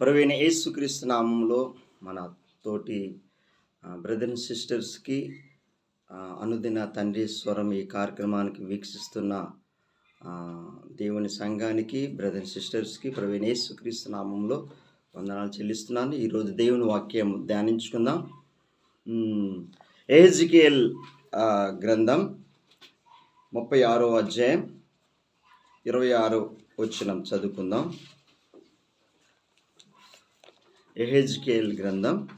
ప్రవీణ యేసుక్రీస్తు నామంలో మన తోటి బ్రదర్ అండ్ సిస్టర్స్కి అనుదిన తండ్రి స్వరం ఈ కార్యక్రమానికి వీక్షిస్తున్న దేవుని సంఘానికి బ్రదర్ అండ్ సిస్టర్స్కి ప్రవీణ యేసుక్రీస్తు నామంలో వందనాలు చెల్లిస్తున్నాను. ఈరోజు దేవుని వాక్యం ధ్యానించుకుందాం. ఏజికేల్ గ్రంథం ముప్పై ఆరో అధ్యాయం ఇరవై ఆరో వచ్చినం చదువుకుందాం. ఎహెజ్కేల్ గ్రంథం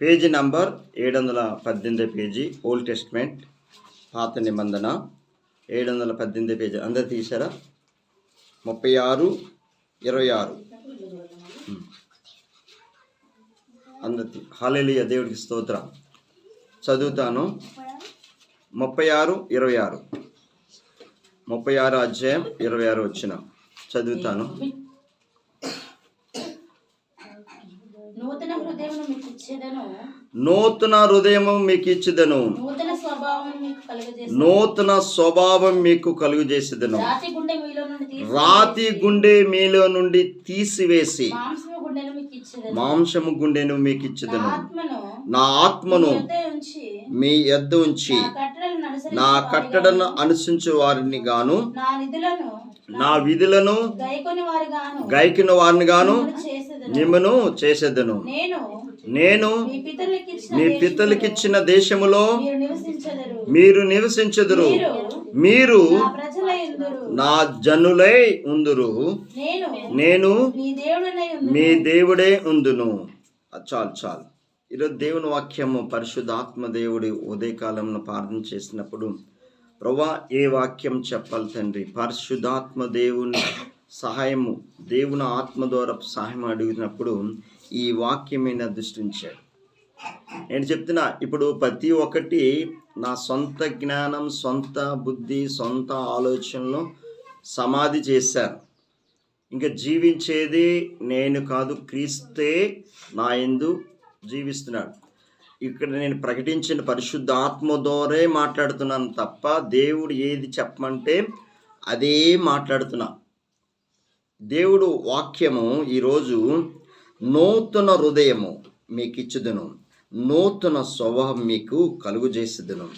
పేజీ నంబర్ ఏడు వందల పద్దెనిమిది పేజీ ఓల్డ్ టెస్ట్మెంట్ పాత నిబంధన ఏడు వందల పద్దెనిమిది పేజీ. అందరు తీసారా ముప్పై ఆరు ఇరవై ఆరు. అందరి హాలేలియ దేవుడికి స్తోత్రం. చదువుతాను. ముప్పై ఆరు ఇరవై ఆరు. ముప్పై ఆరు అధ్యాయం ఇరవై ఆరు వచ్చిన. చదువుతాను నూతన హృదయమును మీకు ఇచ్చేదను నూతన హృదయము మీకు ఇచ్చిదను. నూతన స్వభావం మీకు కలుగు చేసేదను రాతి గుండె మీలో నుండి తీసివేసి మాంసము గుండెను మీకు ఇచ్చేదను. నా ఆత్మను మీ ఎద్దు ఉంచి నా కట్టడను అనుసరించు వారిని గాను నా విధులను గైకొని వారిని గాను నిమ్మను చేసేదను. నేను మీ పితలకిచ్చిన దేశములో మీరు నివసించదరు. మీరు నా జనులై ఉందురు. నేను మీ దేవుడే ఉందును. చాలు చాలు. ఈరోజు దేవుని వాక్యము పరిశుద్ధాత్మ దేవుడి ఉదయకాలంలో ప్రార్థన చేసినప్పుడు ప్రభా ఏ వాక్యం చెప్పాలి తండ్రి? పరిశుద్ధాత్మ దేవుని సహాయము దేవుని ఆత్మ ద్వారా సహాయం అడిగినప్పుడు ఈ వాక్యమైన మీద దృష్టించాడు. నేను చెప్తున్నా ఇప్పుడు ప్రతి ఒక్కటి నా సొంత జ్ఞానం సొంత బుద్ధి సొంత ఆలోచనలు సమాధి చేశాను ఇంకా జీవించేది నేను కాదు క్రీస్తే నా ఎందు జీవిస్తున్నాడు. ఇక్కడ నేను ప్రకటించిన పరిశుద్ధ ఆత్మ ద్వారే మాట్లాడుతున్నాను తప్ప దేవుడు ఏది చెప్పమంటే అదే మాట్లాడుతున్నా. దేవుడు వాక్యము ఈరోజు నూతన హృదయము మీకు ఇచ్చుదును నూతన స్వభావం మీకు కలుగు చేసేదును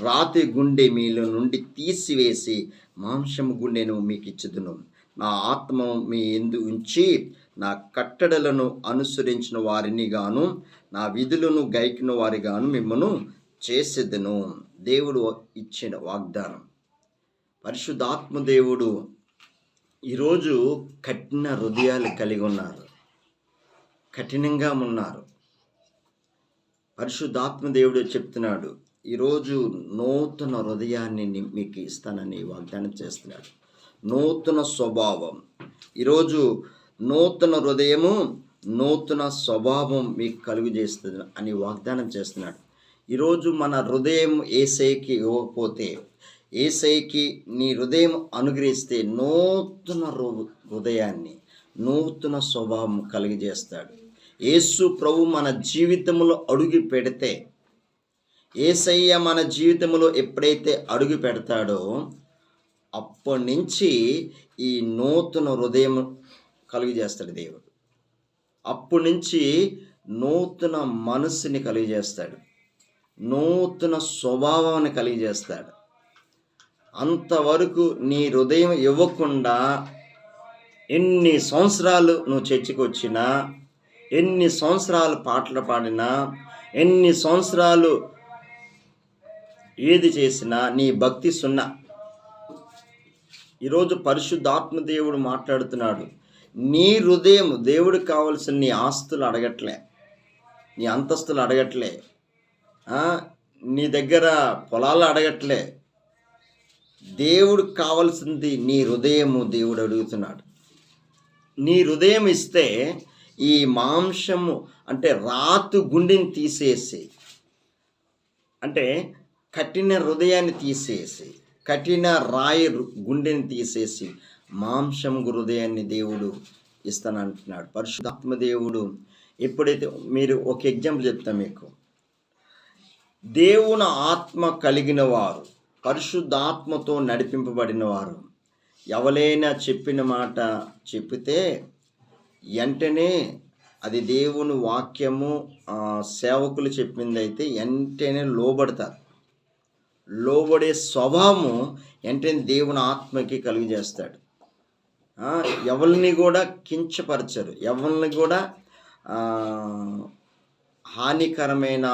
రాతి గుండె మీలో నుండి తీసివేసి మాంసము గుండెను మీకు ఇచ్చుదును నా ఆత్మ మీ ఎందు ఉంచి నా కట్టడలను అనుసరించిన వారిని గాను నా విధులను గైకిన వారి గాను మిమ్మను చేసేదను. దేవుడు ఇచ్చిన వాగ్దానం. పరిశుద్ధాత్మ దేవుడు ఈరోజు కఠిన హృదయాలు కలిగి ఉన్నారు. కఠినంగా ఉన్నారు పరిశుద్ధాత్మ దేవుడు చెప్తున్నాడు ఈరోజు నూతన హృదయాన్ని మీకు ఇస్తానని వాగ్దానం చేస్తున్నాడు. నూతన స్వభావం. ఈరోజు నూతన హృదయము నూతన స్వభావం మీకు కలుగు చేస్తుంది అని వాగ్దానం చేస్తున్నాడు. ఈరోజు మన హృదయం ఏసైకి ఇవ్వకపోతే ఏసైకి నీ హృదయం అనుగ్రహిస్తే నూతన హృదయాన్ని నూతన స్వభావం కలిగజేస్తాడు. యేసు ప్రభు మన జీవితంలో అడుగు పెడితే ఏసయ్య మన జీవితంలో ఎప్పుడైతే అడుగు పెడతాడో అప్పటి నుంచి ఈ నూతన హృదయం కలుగజేస్తాడు దేవుడు. అప్పటి నుంచి నూతన మనస్సుని కలిగజేస్తాడు. నూతన స్వభావాన్ని కలిగజేస్తాడు. అంతవరకు నీ హృదయం ఇవ్వకుండా ఎన్ని సంవత్సరాలు నువ్వు చర్చకు వచ్చినా ఎన్ని సంవత్సరాలు పాటలు పాడినా ఎన్ని సంవత్సరాలు ఏది చేసినా నీ భక్తి సున్నా. ఈరోజు పరిశుద్ధాత్మ దేవుడు మాట్లాడుతున్నాడు. నీ హృదయం దేవుడికి కావలసిన నీ ఆస్తులు అడగట్లే. నీ అంతస్తులు అడగట్లే. నీ దగ్గర పొలాలు అడగట్లే. దేవుడికి కావలసింది నీ హృదయము దేవుడు అడుగుతున్నాడు. నీ హృదయం ఇస్తే ఈ మాంసము అంటే రాతు గుండెని తీసేసి అంటే కఠిన హృదయాన్ని తీసేసి కఠిన రాయి గుండెని తీసేసి మాంసం హృదయాన్ని దేవుడు ఇస్తానంటున్నాడు. పరిశుద్ధాత్మ దేవుడు. ఎప్పుడైతే మీరు ఒక ఎగ్జాంపుల్ చెప్తా మీకు. దేవుని ఆత్మ కలిగిన వారు పరిశుద్ధాత్మతో నడిపింపబడిన వారు ఎవరైనా చెప్పిన మాట చెప్పితే వెంటనే అది దేవుని వాక్యము సేవకులు చెప్పింది అయితే వెంటనే లోబడతారు. లోబడే స్వభావము వెంటనే దేవుని ఆత్మకి కలుగజేస్తాడు. ఎవరిని కూడా కించపరచరు. ఎవరిని కూడా హానికరమైన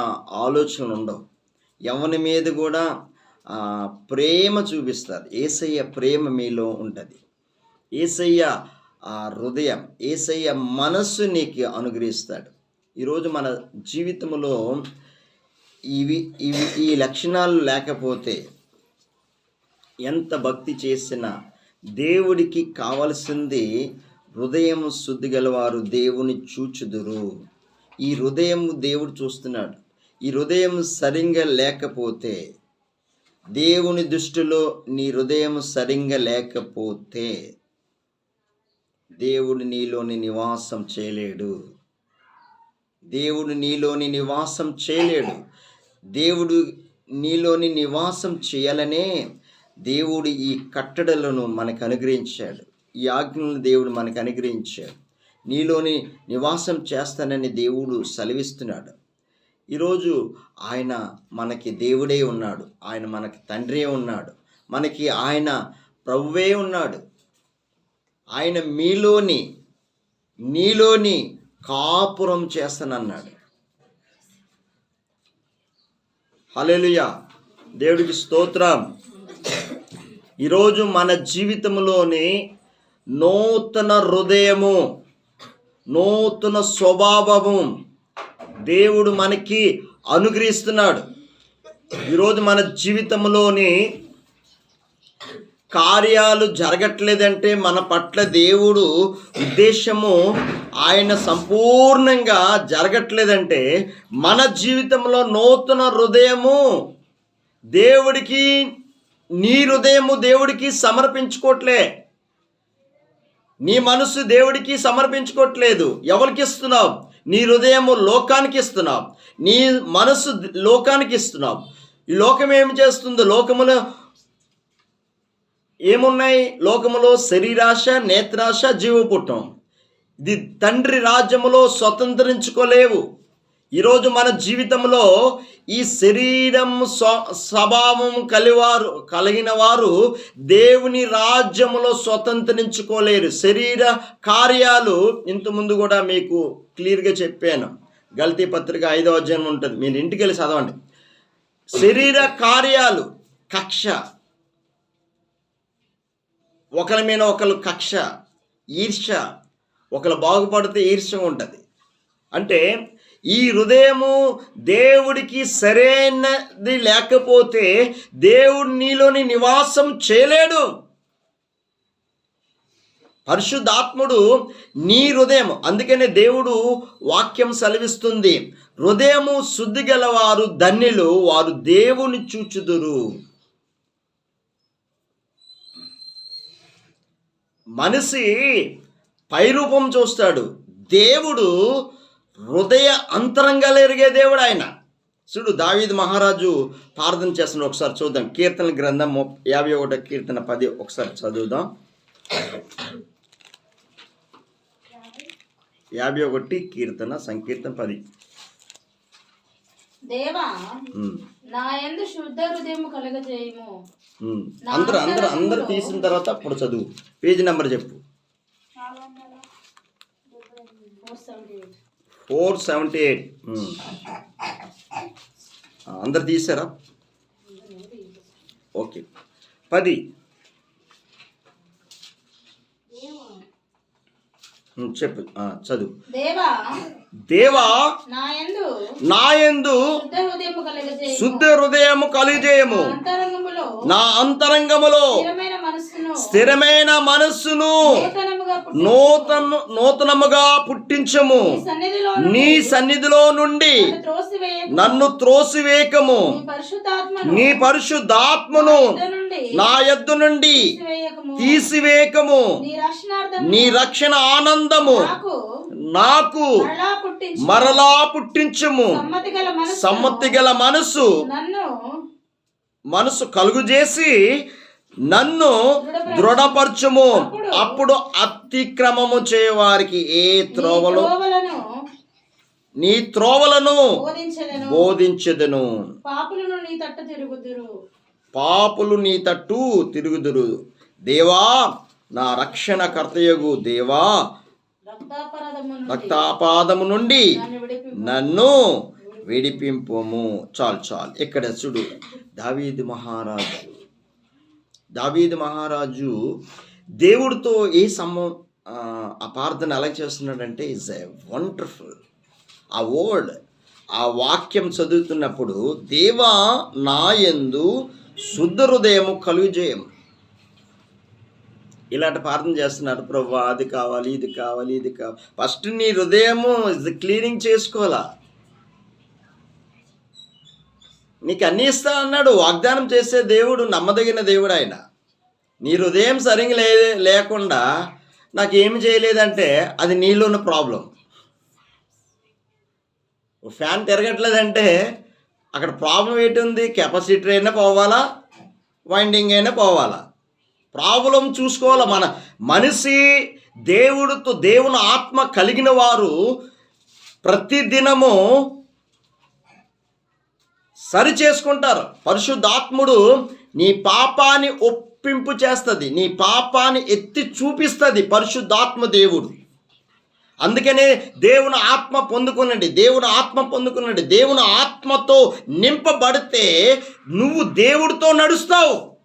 ఆలోచనలు ఉండవు. ఎవరి మీద కూడా ప్రేమ చూపిస్తారు. ఏసయ్య ప్రేమ మీలో ఉంటుంది. ఏసయ్య ఆ హృదయం ఏసయ్య మనస్సు నీకు అనుగ్రహిస్తాడు. ఈరోజు మన జీవితంలో ఇవి ఇవి ఈ లక్షణాలు లేకపోతే ఎంత భక్తి చేసినా దేవుడికి కావలసింది హృదయం శుద్ధి గలవారు దేవుని చూచుదురు. ఈ హృదయం దేవుడు చూస్తున్నాడు. ఈ హృదయం సరిగ్గా లేకపోతే దేవుని దృష్టిలో నీ హృదయం సరిగ్గా లేకపోతే దేవుడు నీలోని నివాసం చేయలేడు. దేవుడు నీలోని నివాసం చేయలేడు. దేవుడు నీలోని నివాసం చేయాలనే దేవుడు ఈ కట్టడలను మనకు అనుగ్రహించాడు. ఈ ఆజ్ఞలను దేవుడు మనకు అనుగ్రహించాడు. నీలోని నివాసం చేస్తానని దేవుడు సెలవిస్తున్నాడు. ఈరోజు ఆయన మనకి దేవుడే ఉన్నాడు. ఆయన మనకి తండ్రే ఉన్నాడు. మనకి ఆయన ప్రభువే ఉన్నాడు. ఆయన మీలోని నీలోని కాపురం చేస్తానన్నాడు. హల్లెలూయా. దేవుడికి స్తోత్రం. ఈరోజు మన జీవితంలోని నూతన హృదయము నూతన స్వభావము దేవుడు మనకి అనుగ్రహిస్తున్నాడు. ఈరోజు మన జీవితంలోని కార్యాలు జరగట్లేదంటే మన పట్ల దేవుడు ఉద్దేశము ఆయన సంపూర్ణంగా జరగట్లేదంటే మన జీవితంలో నూతన హృదయము దేవుడికి నీ హృదయము దేవుడికి సమర్పించుకోవట్లే నీ మనసు దేవుడికి సమర్పించుకోవట్లేదు ఎవరికి ఇస్తున్నావు? నీ హృదయము లోకానికి ఇస్తున్నావు. నీ మనసు లోకానికి ఇస్తున్నావు. ఈ లోకం ఏమి చేస్తుందో? లోకములో ఏమున్నాయి? లోకములో శరీరాశ నేత్రాశ జీవపుట్టం. ఇది తండ్రి రాజ్యములో స్వతంత్రించుకోలేవు. ఈరోజు మన జీవితంలో ఈ శరీరం స్వభావం కలివారు కలిగిన వారు దేవుని రాజ్యములో స్వతంత్రించుకోలేరు. శరీర కార్యాలు ఇంతకుముందు కూడా మీకు క్లియర్గా చెప్పాను. గల్తీ పత్రిక ఐదవ అధ్యాయం ఉంటుంది. మీరు ఇంటికి వెళ్ళి చదవండి. శరీర కార్యాలు కక్ష ఒకరి మీద ఒకరు కక్ష ఈర్ష్య ఒకరు బాగుపడితే ఈర్ష్య ఉంటుంది. అంటే ఈ హృదయము దేవుడికి సరైనది లేకపోతే దేవుడు నీలోని నివాసం చేయలేడు. పరిశుద్ధాత్ముడు నీ హృదయం అందుకనే దేవుడు వాక్యం సెలవిస్తుంది. హృదయము శుద్ధి గలవారు ధన్యులు వారు దేవుని చూచుదురు. మనిషి పైరూపం చూస్తాడు. దేవుడు హృదయ అంతరంగాలు ఎరిగే దేవుడు ఆయన. చూడు దావీద్ మహారాజు ప్రార్థన చేస్తున్న ఒకసారి చూద్దాం. కీర్తన గ్రంథం యాభై ఒకటో కీర్తన పది ఒకసారి చదువుదాం. యాభై ఒకటి కీర్తన సంకీర్తన పది. దేవా నా యందు శుద్ధ హృదయం కలగజేయము. అందరూ అందరూ అందరూ తీసిన తర్వాత అప్పుడు చదువు. పేజీ నెంబర్ చెప్పు. Four seventy eight. అందరు తీసారా? ఓకే. పది. చెప్పు. చదువు. దేవా దేవా నాయందు శుద్ధ హృదయము కలిజేయము నా అంతరంగములో స్థిరమైన మనస్సును నూతన నూతనముగా పుట్టించము. నీ సన్నిధిలో నుండి నన్ను త్రోసివేయకము. నీ పరిశుద్ధాత్మను నీ యుద్ధ నుండి తీసివేయకము. నీ రక్షణ ఆనందము. నాకు మరలా పుట్టించు మరలా పుట్టించుము. సమ్మతి గల మనసు. నన్ను మనసు కలుగు చేసి నన్ను దృఢపరచుము. అప్పుడు అతిక్రమము చేయవారికి ఏ త్రోవలు? నీ త్రోవలను బోధించదను. బోధించదును. పాపులను నీ తట్ట తిరుగుదురు. పాపులు నీ తట్టు తిరుగుదురు. దేవా నా రక్షణ కర్తయగు దేవా రక్తాపాదము నుండి నన్ను విడిపింపము. చాలు చాలు. ఇక్కడ చూడు దావీదు మహారాజు. దావీదు మహారాజు దేవుడితో ఏ సమ ఆ, ప్రార్థన ఎలా చేస్తున్నాడంటే ఇస్ ఎ వండర్ఫుల్ ఆ వర్డ్ ఆ వాక్యం చదువుతున్నప్పుడు దేవా నా యందు శుద్ధ హృదయము కలుగుజేయం ఇలాంటి ప్రార్థన చేస్తున్నారు. ప్రభు అది కావాలి ఇది కావాలి ఇది కావాలి ఫస్ట్ నీ హృదయము క్లీనింగ్ చేసుకోవాలా? నీకు అన్ని ఇస్తా అన్నాడు. వాగ్దానం చేసే దేవుడు నమ్మదగిన దేవుడు ఆయన. నీ హృదయం సరిగ్గా లే లేకుండా నాకు ఏమి చేయలేదంటే అది నీలో ఉన్న ప్రాబ్లం ఫ్యాన్ తిరగట్లేదంటే అక్కడ ప్రాబ్లం ఏంటి ఉంది కెపాసిటర్ అయినా పోవాలా? వైండింగ్ అయినా పోవాలా? ప్రాబ్లం చూసుకోవాలా? మన మనిషి దేవుడితో దేవుని ఆత్మ కలిగిన వారు ప్రతిదినము సరి చేసుకుంటారు. పరిశుద్ధాత్ముడు నీ పాపాన్ని ఒప్పింపు చేస్తుంది. నీ పాపాన్ని ఎత్తి చూపిస్తుంది పరిశుద్ధాత్మ దేవుడు. అందుకనే దేవుని ఆత్మ పొందుకునండి దేవుని ఆత్మ పొందుకునండి. దేవుని ఆత్మతో నింపబడితే నువ్వు దేవుడితో నడుస్తావు.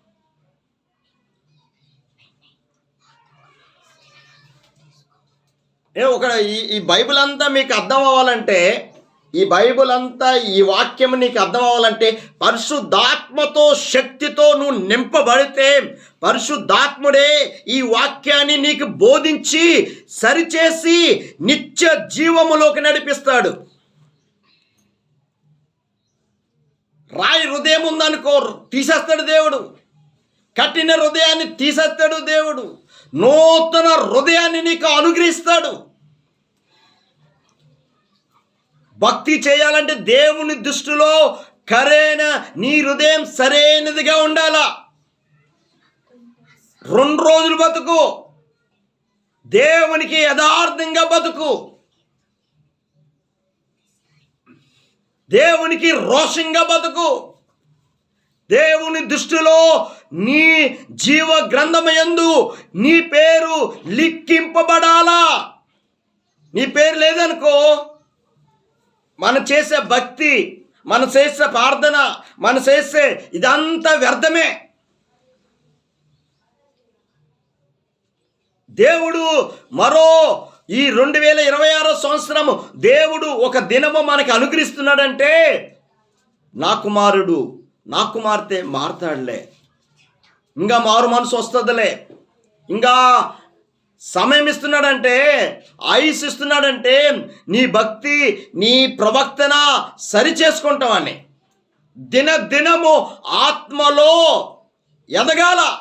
ఏ ఒక ఈ ఈ బైబిల్ అంతా మీకు అర్థం అవ్వాలంటే ఈ బైబిల్ అంతా ఈ వాక్యం నీకు అర్థం అవ్వాలంటే పరిశుద్ధాత్మతో శక్తితో నువ్వు నింపబడితే పరిశుద్ధాత్ముడే ఈ వాక్యాన్ని నీకు బోధించి సరిచేసి నిత్య జీవములోకి నడిపిస్తాడు. రాయి హృదయం ఉందనుకో తీసేస్తాడు దేవుడు. కఠిన హృదయాన్ని తీసేస్తాడు దేవుడు. నూతన హృదయాన్ని నీకు అనుగ్రహిస్తాడు. భక్తి చేయాలంటే దేవుని దృష్టిలో కరేన నీ హృదయం సరైనదిగా ఉండాలా? రెండు రోజులు బతుకు. దేవునికి యథార్థంగా బతుకు. దేవునికి రోషంగా బతుకు. దేవుని దృష్టిలో నీ జీవ గ్రంథమయందు నీ పేరు లిక్కింపబడాలా నీ పేరు లేదనుకో మనం చేసే భక్తి మనం చేసే ప్రార్థన మనం చేసే ఇదంతా వ్యర్థమే. దేవుడు మరో ఈ రెండు వేల ఇరవై ఆరో సంవత్సరము దేవుడు ఒక దినము మనకి అనుగ్రహిస్తున్నాడంటే నా కుమారుడు నా కుమార్తె మారతాడులే. ఇంకా మారు మనసు వస్తుందిలే. ఇంకా సమయం ఇస్తున్నాడంటే ఆయుష్ ఇస్తున్నాడంటే నీ భక్తి నీ ప్రవక్తన సరి చేసుకుంటామని దిన దినము ఆత్మలో ఎదగాల.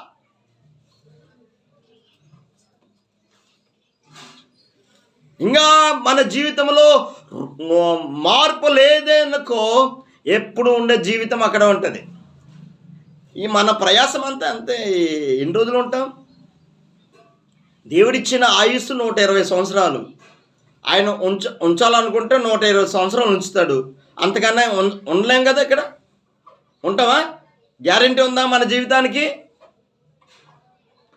ఇంకా మన జీవితంలో మార్పు లేదనుకో ఎప్పుడు ఉండే జీవితం అక్కడ ఉంటుంది. ఈ మన ప్రయాసం అంతా. అంతే ఎన్ని రోజులు ఉంటాం? దేవుడిచ్చిన ఆయుస్సు నూట ఇరవై సంవత్సరాలు. ఆయన ఉంచ ఉంచాలనుకుంటే నూట ఇరవై సంవత్సరాలు ఉంచుతాడు. అంతకన్నా ఉం ఉండలేం కదా ఇక్కడ? ఉంటావా? గ్యారంటీ ఉందా మన జీవితానికి?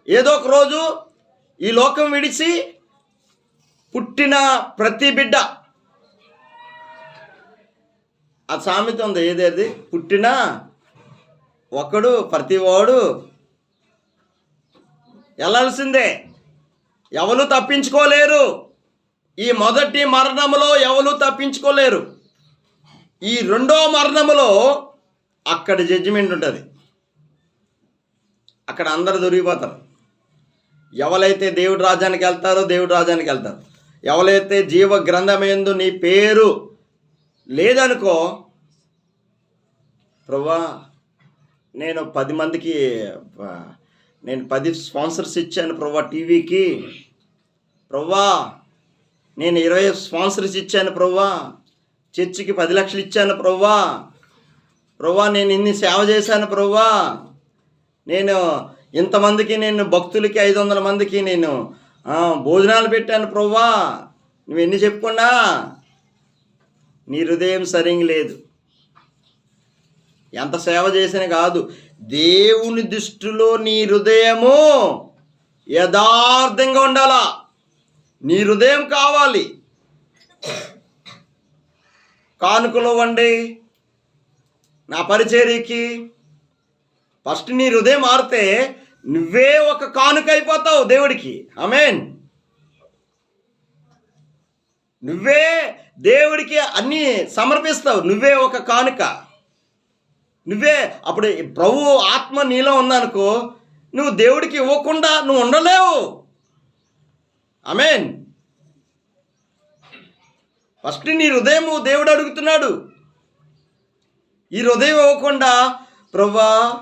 ఏదో ఒక రోజు ఈ లోకం విడిచి పుట్టిన ప్రతి బిడ్డ. ఆ సామెత ఉంది ఏదేది? పుట్టిన ఒకడు ప్రతివాడు వెళ్ళాల్సిందే ఎవరు తప్పించుకోలేరు. ఈ మొదటి మరణములో ఎవరు తప్పించుకోలేరు. ఈ రెండో మరణములో అక్కడ జడ్జిమెంట్ ఉంటుంది. అక్కడ అందరు దొరికిపోతారు. ఎవరైతే దేవుడి రాజ్యానికి వెళ్తారో దేవుడి రాజ్యానికి వెళ్తారు. ఎవరైతే జీవ గ్రంథమేందు నీ పేరు లేదనుకో ప్రభా నేను పది మందికి నేను పది స్పాన్సర్స్ ఇచ్చాను ప్రభా టీవీకి. ప్రభా నేను ఇరవై స్పాన్సర్స్ ఇచ్చాను ప్రవ్వా. చర్చికి పది లక్షలు ఇచ్చాను ప్రవ్వా. ప్రవ్వా నేను ఇన్ని సేవ చేశాను ప్రవ్వా. నేను ఇంతమందికి నేను భక్తులకి ఐదు వందల మందికి నేను భోజనాలు పెట్టాను ప్రవ్వా. నువ్వు ఎన్ని చెప్పుకున్నా? నీ హృదయం సరిగ్గా లేదు. ఎంత సేవ చేసినా కాదు దేవుని దృష్టిలో నీ హృదయము యథార్థంగా ఉండాలా? నీ హృదయం కావాలి. కానుకలు వండి నా పరిచర్యకి. ఫస్ట్ నీ హృదయం మారితే నువ్వే ఒక కానుక అయిపోతావు దేవుడికి. అమేన్ నువ్వే దేవుడికి అన్నీ సమర్పిస్తావు. నువ్వే ఒక కానుక. నువ్వే అప్పుడు ప్రభు ఆత్మ నీలో ఉందనుకో నువ్వు దేవుడికి ఇవ్వకుండా నువ్వు ఉండలేవు. అమెన్ ఫస్ట్ నీ హృదయము దేవుడు అడుగుతున్నాడు. ఈ హృదయం ఇవ్వకుండా ప్రవ్వా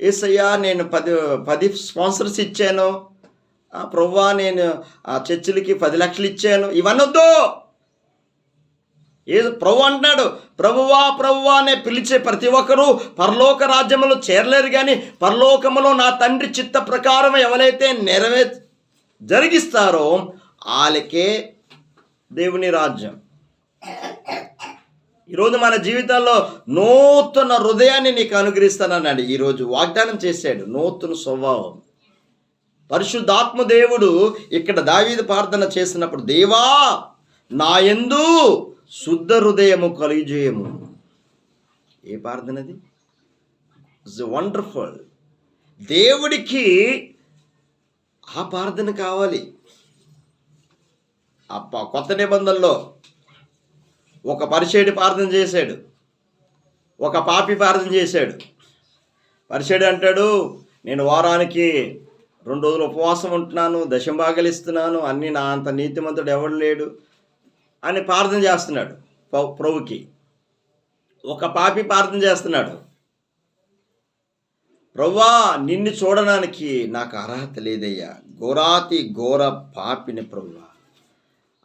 ఏసయ్యా నేను పది పది స్పాన్సర్స్ ఇచ్చాను. ఆ, ప్రవ్వా నేను ఆ చర్చిలకి పది లక్షలు ఇచ్చాను. ఇవన్నొద్దు ఏ ప్రభు అంటున్నాడు ప్రభువా ప్రభువా అనే పిలిచే ప్రతి ఒక్కరూ పరలోక రాజ్యములో చేరలేరు కానీ పరలోకములో నా తండ్రి చిత్త ప్రకారం ఎవరైతే నెరవే జరిగిస్తారో వాళ్ళకే దేవుని రాజ్యం. ఈరోజు మన జీవితాల్లో నూతన హృదయాన్ని నీకు అనుగ్రహిస్తానన్నాడు ఈరోజు వాగ్దానం చేశాడు. నూతన స్వభావం. పరిశుద్ధాత్మ దేవుడు ఇక్కడ దావీదు ప్రార్థన చేసినప్పుడు దేవా నా ఎందు శుద్ధ హృదయము కలిగజేయము ఏ ప్రార్థనది ఇట్స్ వండర్ఫుల్ దేవుడికి ఆ ప్రార్థన కావాలి. ఆ కొత్త నిబంధనలో ఒక పరిచయుడి ప్రార్థన చేశాడు. ఒక పాపి ప్రార్థన చేశాడు. పరిచయుడు అంటాడు నేను వారానికి రెండు రోజులు ఉపవాసం ఉంటున్నాను దశంభాగాలు ఇస్తున్నాను అన్ని నా అంత నీతిమంతుడు ఎవడు లేడు అని ప్రార్థన చేస్తున్నాడు ప్రభుకి. ఒక పాపి ప్రార్థన చేస్తున్నాడు. ప్రవ్వా నిన్ను చూడడానికి నాకు అర్హత లేదయ్యా. ఘోరాతి ఘోర పాపిని ప్రభువ.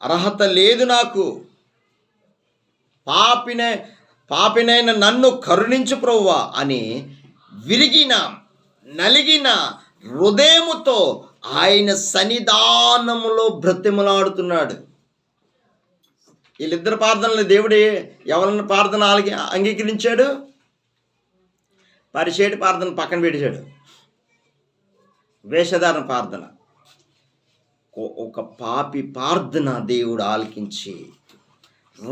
అర్హత లేదు నాకు. పాపినే పాపినైన నన్ను కరుణించు ప్రవ్వా అని విరిగిన నలిగిన హృదయముతో ఆయన సన్నిధానములో బ్రతిమలాడుతున్నాడు. వీళ్ళిద్దరు ప్రార్థనలు దేవుడు ఎవరిని ప్రార్థన ఆలకి అంగీకరించాడు? పరిచేటి ప్రార్థన పక్కన పెట్టాడు వేషధారణ ప్రార్థన. ఒక పాపి ప్రార్థన దేవుడు ఆలకించి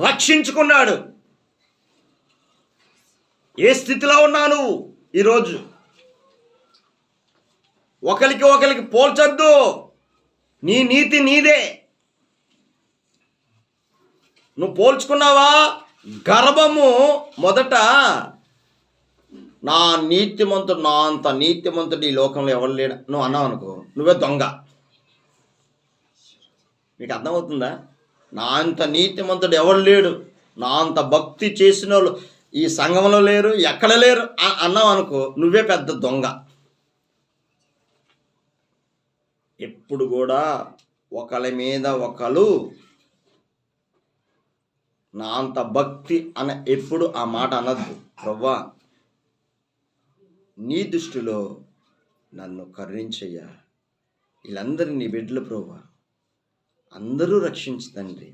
రక్షించుకున్నాడు. ఏ స్థితిలో ఉన్నాను ఈరోజు? ఒకరికి ఒకరికి పోల్చొద్దు. నీ నీతి నీదే. నువ్వు పోల్చుకున్నావా? గర్భము మొదట నా నీతిమంతుడు నా అంత నీతిమంతుడు ఈ లోకంలో ఎవరు లేడు? నువ్వు అన్నావు అనుకో. నువ్వే దొంగ. మీకు అర్థమవుతుందా? నా అంత నీతిమంతుడు ఎవరు లేడు. నా అంత భక్తి చేసిన వాళ్ళు ఈ సంఘంలో లేరు ఎక్కడ లేరు అన్నావు అనుకో నువ్వే పెద్ద దొంగ. ఎప్పుడు కూడా ఒకళ్ళ మీద ఒకరు నా అంత భక్తి అన ఎప్పుడు ఆ మాట అనద్దు. ప్రవ్వా నీ దృష్టిలో నన్ను కరుణించయ్యా. వీళ్ళందరినీ నీ బిడ్డలు ప్రవ్వా. అందరూ రక్షించు తండ్రి.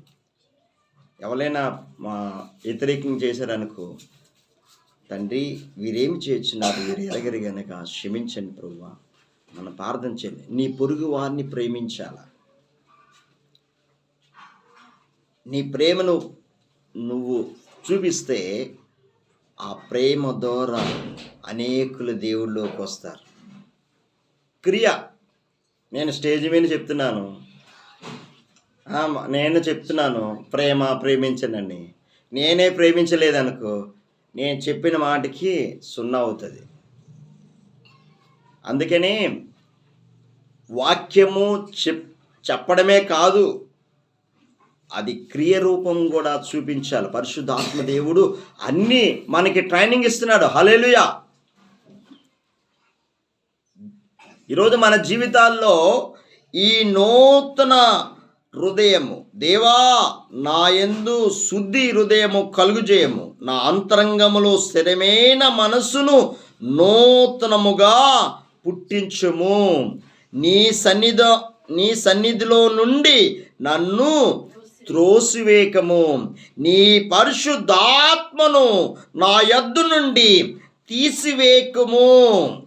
ఎవరైనా మా వ్యతిరేకం చేశారనుకో తండ్రి వీరేమి చేస్తున్నారు? వీరు ఎరగరు గనక క్షమించండి ప్రభు మన ప్రార్థన చేయండి. నీ పొరుగు వారిని ప్రేమించాల. నీ ప్రేమను నువ్వు చూపిస్తే ఆ ప్రేమ ద్వారా అనేకులు దేవుళ్ళలోకి వస్తారు. క్రియ నేను స్టేజ్ మీద చెప్తున్నాను. నేను చెప్తున్నాను ప్రేమ ప్రేమించనని. నేనే ప్రేమించలేదనుకో నేను చెప్పిన మాటకి సున్నా అవుతుంది. అందుకని వాక్యము చెప్ చెప్పడమే కాదు అది క్రియ రూపం కూడా చూపించాలి. పరిశుద్ధాత్మ దేవుడు అన్నీ మనకి ట్రైనింగ్ ఇస్తున్నాడు. హలేలుయా ఈరోజు మన జీవితాల్లో ఈ నూతన హృదయము. దేవా నా యందు శుద్ధి హృదయము కలుగుజేయము. నా అంతరంగములో స్థిరమైన మనస్సును నూతనముగా పుట్టించుము. నీ సన్నిధి నీ సన్నిధిలో నుండి నన్ను త్రోసివేకము. నీ పరిశుద్ధాత్మను నా యద్దు నుండి తీసివేకము.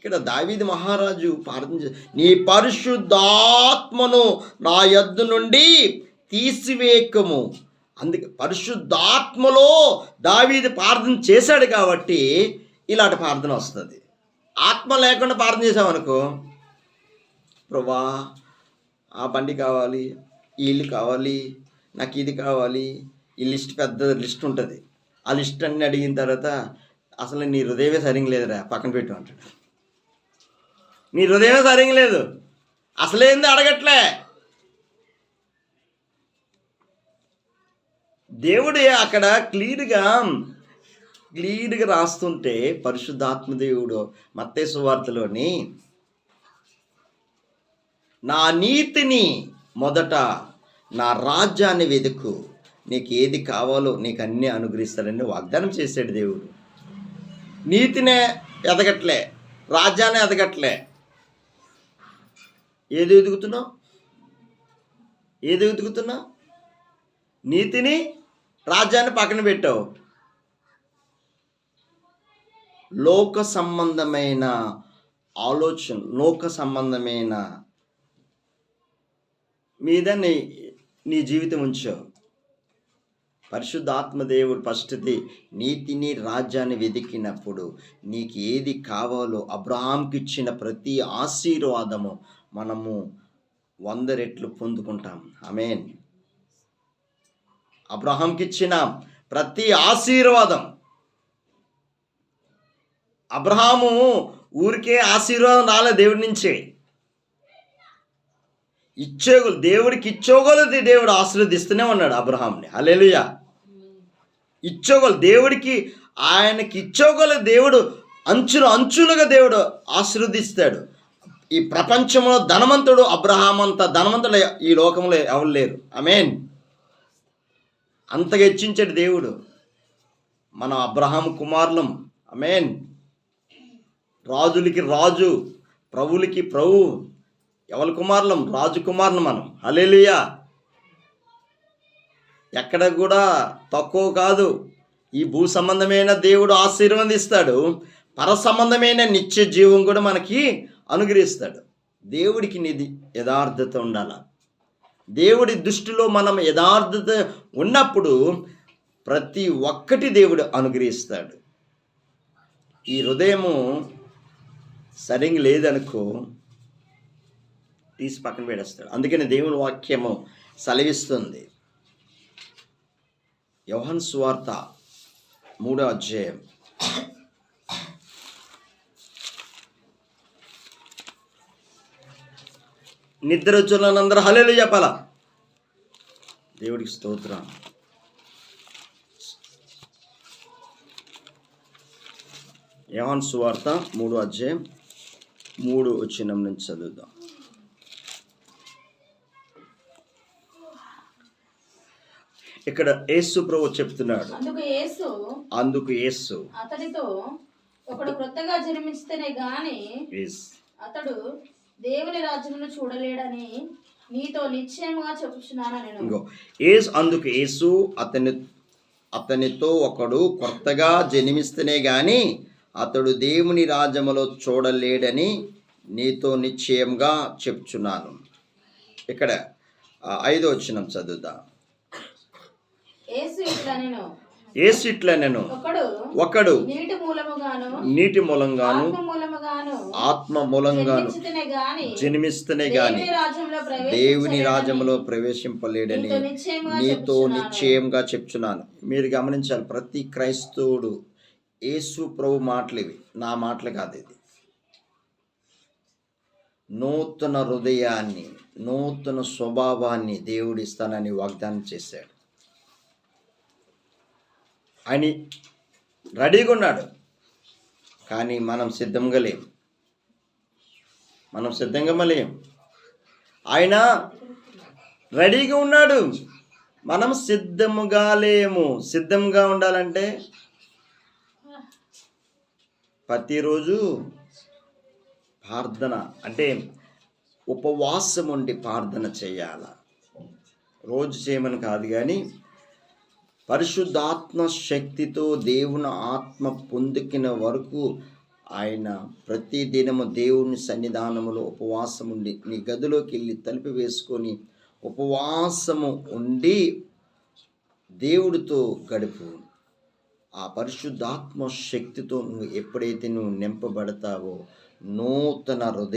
ఇక్కడ దావీది మహారాజు ప్రార్థించ చే- నీ పరిశుద్ధాత్మను నా యద్దు నుండి తీసివేకము. అందుకే పరిశుద్ధాత్మలో దావీది ప్రార్థన చేశాడు కాబట్టి ఇలాంటి ప్రార్థన వస్తుంది. ఆత్మ లేకుండా ప్రార్థన చేసామనుకో ప్రభా ఆ బండి కావాలి ఇల్లు కావాలి నాకు ఇది కావాలి. ఈ లిస్ట్ పెద్ద లిస్ట్ ఉంటుంది. ఆ లిస్ట్ అన్ని అడిగిన తర్వాత అసలు నీ హృదయమే సరిగ్గా లేదురా పక్కన పెట్టు అంటాడు. నీ హృదయమే సరిగా లేదు. అసలేంది అడగట్లే. దేవుడు అక్కడ క్లియర్గా క్లియర్గా రాస్తుంటే పరిశుద్ధాత్మ దేవుడు మత్తేసు వార్తలోని నా నీతిని మొదట నా రాజ్యాన్ని వెతుకు నీకు ఏది కావాలో నీకు అన్నీ అనుగ్రహిస్తాడని వాగ్దానం చేశాడు దేవుడు. నీతినే ఎదగట్లే రాజ్యాన్ని ఎదగట్లే. ఏది ఎదుగుతున్నావు? ఏది ఎదుగుతున్నావు నీతిని రాజ్యాన్ని పక్కన పెట్టావు. లోక సంబంధమైన ఆలోచన లోక సంబంధమైన మీద నీ నీ జీవితం ఉంచావు. పరిశుద్ధాత్మ దేవుడు ఫస్ట్ది నీతిని రాజ్యాన్ని వెతికినప్పుడు నీకు ఏది కావాలో అబ్రహాంకి ఇచ్చిన ప్రతి ఆశీర్వాదము మనము వంద రెట్లు పొందుకుంటాం. అమేన్ అబ్రహాంకి ఇచ్చిన ప్రతి ఆశీర్వాదం. అబ్రహాము ఊరికే ఆశీర్వాదం రాలే దేవుడి నుంచే. ఇచ్చేగులు దేవుడికి ఇచ్చోగోలది దేవుడు ఆశీర్వదిస్తూనే ఉన్నాడు అబ్రహాంని హల్లెలూయా. ఇచ్చేగోలు దేవుడికి ఆయనకి ఇచ్చేగోలు దేవుడు అంచులు అంచులుగా దేవుడు ఆశీర్వదిస్తాడు. ఈ ప్రపంచంలో ధనవంతుడు అబ్రహాం అంత ధనవంతుడు ఈ లోకంలో ఎవరు లేరు. అమేన్ అంతగా హెచ్చించాడు దేవుడు. మన అబ్రహాం కుమారులం. అమేన్ రాజులకి రాజు ప్రభులకి ప్రభు ఎవరి కుమారులం? రాజుకుమారులు మనం. హలేలియా ఎక్కడ కూడా తక్కువ కాదు. ఈ భూ సంబంధమైన దేవుడు ఆశీర్వదిస్తాడు. పర సంబంధమైన నిత్య జీవం కూడా మనకి అనుగ్రహిస్తాడు. దేవుడికి నిధి యథార్థత ఉండాల? దేవుడి దృష్టిలో మనం యథార్థత ఉన్నప్పుడు ప్రతి ఒక్కటి దేవుడు అనుగ్రహిస్తాడు. ఈ హృదయము సరిగ్గా లేదనుకో తీసి పక్కన పెడేస్తాడు అందుకని దేవుని వాక్యము సెలవిస్తుంది. యోహన్ స్వార్త మూడో అధ్యాయం. నిద్ర వచ్చులందరూ హలేలు చెప్పాలా? దేవుడికి స్తోత్రం. యోహన్ సువార్త మూడో అధ్యాయం మూడు వచ్చినం నుంచి చదువుదాం. ఇక్కడ యేసు ప్రభు చెప్తున్నాడు. అందుకు యేసు అతడితో ఒకడు క్రొత్తగా జన్మిస్తేనే గాని అతడు దేవుని రాజ్యమును చూడలేడని నీతో నిశ్చయముగా చెప్పుచున్నాను నేను ఏసు అందుకు యేసు అతని అతనితో ఒకడు కొత్తగా జన్మిస్తేనే గాని అతడు దేవుని రాజ్యములో చూడలేడని నీతో నిశ్చయంగా చెప్చున్నాను ఇక్కడ ఐదో వచ్చినం చదువుదా. యేసు ఇట్లా నేను ఏసు ఇట్లా నేను. ఒకడు నీటి మూలంగాను ఆత్మ మూలంగాను జన్మిస్తేనే గాని దేవుని రాజ్యంలో ప్రవేశింపలేడని నీతో. నిశ్చయంగా చెప్తున్నాను మీరు గమనించాలి ప్రతి క్రైస్తవుడు యేసు ప్రభు మాటలు ఇవి నా మాటలు కాదు ఇది. నూతన హృదయాన్ని నూతన స్వభావాన్ని దేవుడు ఇస్తానని వాగ్దానం చేశాడు. అని రెడీగా ఉన్నాడు. కానీ మనం సిద్ధంగా లేం మనం సిద్ధంగా లేం ఆయన రెడీగా ఉన్నాడు. మనం సిద్ధముగా లేము. సిద్ధంగా ఉండాలంటే ప్రతిరోజు ప్రార్థన అంటే ఉపవాసం ఉండి ప్రార్థన చేయాల. రోజు చేయమని కాదు కానీ పరిశుద్ధాత్మ శక్తితో దేవుని ఆత్మ పొందుకిన వరకు ఆయన ప్రతి దినము దేవుని సన్నిధానములో ఉపవాసం ఉండి నీ గదిలోకి వెళ్ళి తలుపు వేసుకొని ఉపవాసము ఉండి దేవుడితో గడుపు. ఆ పరిశుద్ధాత్మ శక్తితో నువ్వు ఎప్పుడైతే నువ్వు నింపబడతావో నూతన హృదయం